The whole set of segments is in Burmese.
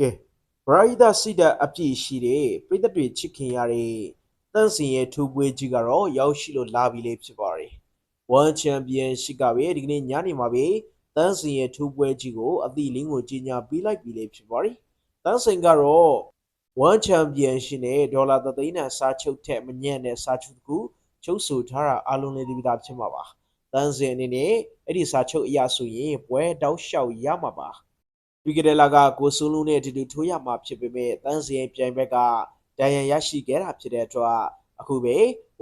ကဲဘရာဟိတစိတအပြည့်ရှိတဲ့ပြည်သက်တွေချစ်ခင်ရတဲ့တန့်စင်ရဲ့ထူပွဲကြီးကတော့ရောက်ရှိလို့လာပြီလေဖြစ်ပါတယ်။ One Championship ကပဲဒီကနေ့ညနေမှာပဲတန့်စင်ရဲ့ထူပွဲကြီးကိုအသီလင်းကိုကြီးညာပေးလိုက်ပြီလေဖြစ်ပါတယ်။တန့်စင်ကတော့ One Championship နဲ့ဒေါ်လာသသိန်းတန်စားချုပ်ထက်မညံ့တဲ့စားချုပ်တစ်ခုချုပ်ဆိုထားတာအလုံးလေးဒီပဒါဖြစ်မှာပါ။တန့်စင်အနေနဲ့အဲ့ဒီစားချုပ်အရာဆိုရင်ပွဲတောက်လျှောက်ရမှာပါ။ ပြီးခဲ့တဲ့လကကိုစိုးလုံးနဲ့အတူတူထိုးရမှာဖြစ်ပေမဲ့တန်းစင်ပြိုင်ဘက်ကဒဏ်ရာရရှိခဲ့တာဖြစ်တဲ့အတွက်အခုပဲ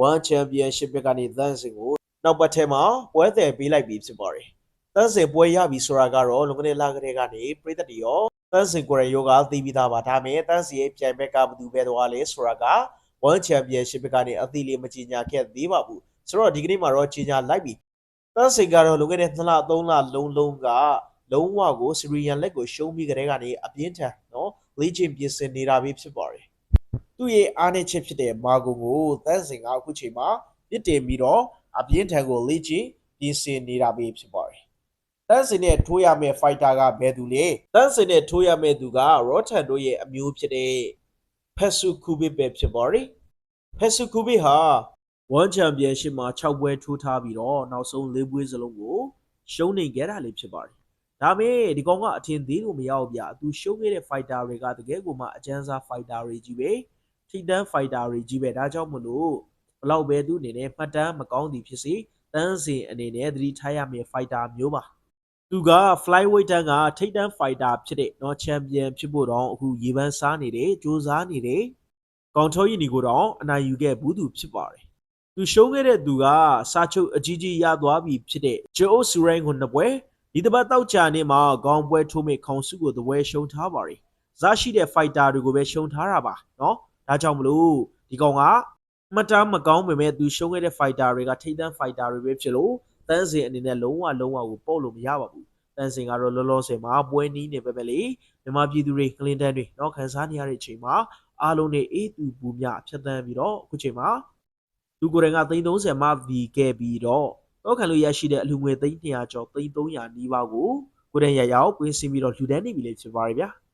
One Championship ဘက်ကနေတန်းစင်ကိုနောက်ပတ်ထဲမှာပွဲတယ်ပေးလိုက်ပြီးဖြစ်ပါတယ်။တန်းစင်ပွဲရပြီဆိုတာကတော့လွန်ခဲ့တဲ့လကတည်းကနေပြည်သက်တွေရောတန်းစင်ကိုရယောကသိပြီးသားပါဒါပေမဲ့တန်းစင်ရဲ့ပြိုင်ဘက်ကဘယ်သူပဲသွားလဲဆိုတာက One Championship ဘက်ကနေအသီးလေးမကြီးညာခဲ့သေးပါဘူး။ဆိုတော့ဒီကနေ့မှာတော့ကြီးညာလိုက်ပြီ။တန်းစင်ကတော့လွန်ခဲ့တဲ့2လ3လလုံးလုံးက လုံးဝကိုစရီယန်လက်ကိုရှုံးပြီးကြတဲ့ကနေအပြင်းထန်နော်လေ့ကျင့်ပြင်ဆင်နေတာပဲဖြစ်ပါတယ်။သူ့ရဲ့အားနည်းချက်ဖြစ်တဲ့မာဂုံကိုတန်းစင်ကအခုချိန်မှာပြစ်တင်ပြီးတော့အပြင်းထန်ကိုလေ့ကျင့်ပြင်ဆင်နေတာပဲဖြစ်ပါတယ်။တန်းစင်နဲ့ထိုးရမယ့် fighter ကဘယ်သူလဲ။တန်းစင်နဲ့ထိုးရမယ့်သူက Rotan တို့ရဲ့အမျိုးဖြစ်တဲ့ Petsu Kubit ပဲဖြစ်ပါတယ်။ Petsu Kubit ဟာ One Championship မှာ6ပွဲထိုးထားပြီးတော့နောက်ဆုံး၄ပွဲစလုံးကိုရှုံးနေခဲ့တာလေဖြစ်ပါတယ်။ ဒါပေမဲ့ဒီကောင်ကအထင်သေးလို့မရဘူးဗျ။သူရှုံးခဲ့တဲ့ fighter တွေကတကယ်ကိုမှအကျန်းစား fighter တွေကြီးပဲ။ထိတန်း fighter တွေကြီးပဲ။ဒါကြောင့်မလို့ဘလောက်ပဲသူအနေနဲ့မှတ်တမ်းမကောင်းသည်ဖြစ်စေတန်းစင်အနေနဲ့သတိထားရမယ့် fighter မျိုးပါ။သူက flyweight တန်းကထိတ်တန်း fighter ဖြစ်တဲ့နော် champion ဖြစ်ဖို့တော့အခုရေပန်းစားနေတယ်စူးစမ်းနေတယ်။ကောင်ထောရီနီကိုတော့အနိုင်ယူခဲ့ဘူးသူဖြစ်ပါတယ်။သူရှုံးခဲ့တဲ့သူကစာချုပ်အကြီးကြီးရသွားပြီဖြစ်တဲ့ဂျိုဆူရိုင်းကိုနှစ်ပွဲ ဒီတစ်ပတ်တောက်ချာနေမှာခေါင်းပွဲထိုးမဲ့ခေါင်းစုကိုတပွဲရှုံးထားပါတယ်။ဇာရှိတဲ့ fighter တွေကိုပဲရှုံးထားတာပါနော်။ဒါကြောင့်မလို့ဒီကောင်ကမှတ်တမ်းမကောင်းပေမဲ့သူရှုံးခဲ့တဲ့ fighter တွေကထိတ်တန်း fighter တွေပဲဖြစ်လို့တန်းစင်အနေနဲ့လုံးဝလုံးဝကိုပုတ်လို့မရပါဘူး။တန်းစင်ကတော့လောလောဆယ်မှာပွဲနီးနေပဲပဲလေမြန်မာပြည်သူတွေကလင်တန်းတွေနော်ခန်းစားနေရတဲ့အချိန်မှာအားလုံးနဲ့အေးတူပူမြဖြတ်တန်းပြီးတော့အခုချိန်မှာသူကိုယ်တိုင်က330မှဒီခဲ့ပြီးတော့ တော့ခံလို့ရရှိတဲ့အလူငွေ300ကျော်300နီးပါးကိုကိုယ်တိုင်ရရောက်ကွင်းစင်းပြီးတော့လှူဒန်းနေပြီလေဖြစ်ပါရဲ့ဗျာ။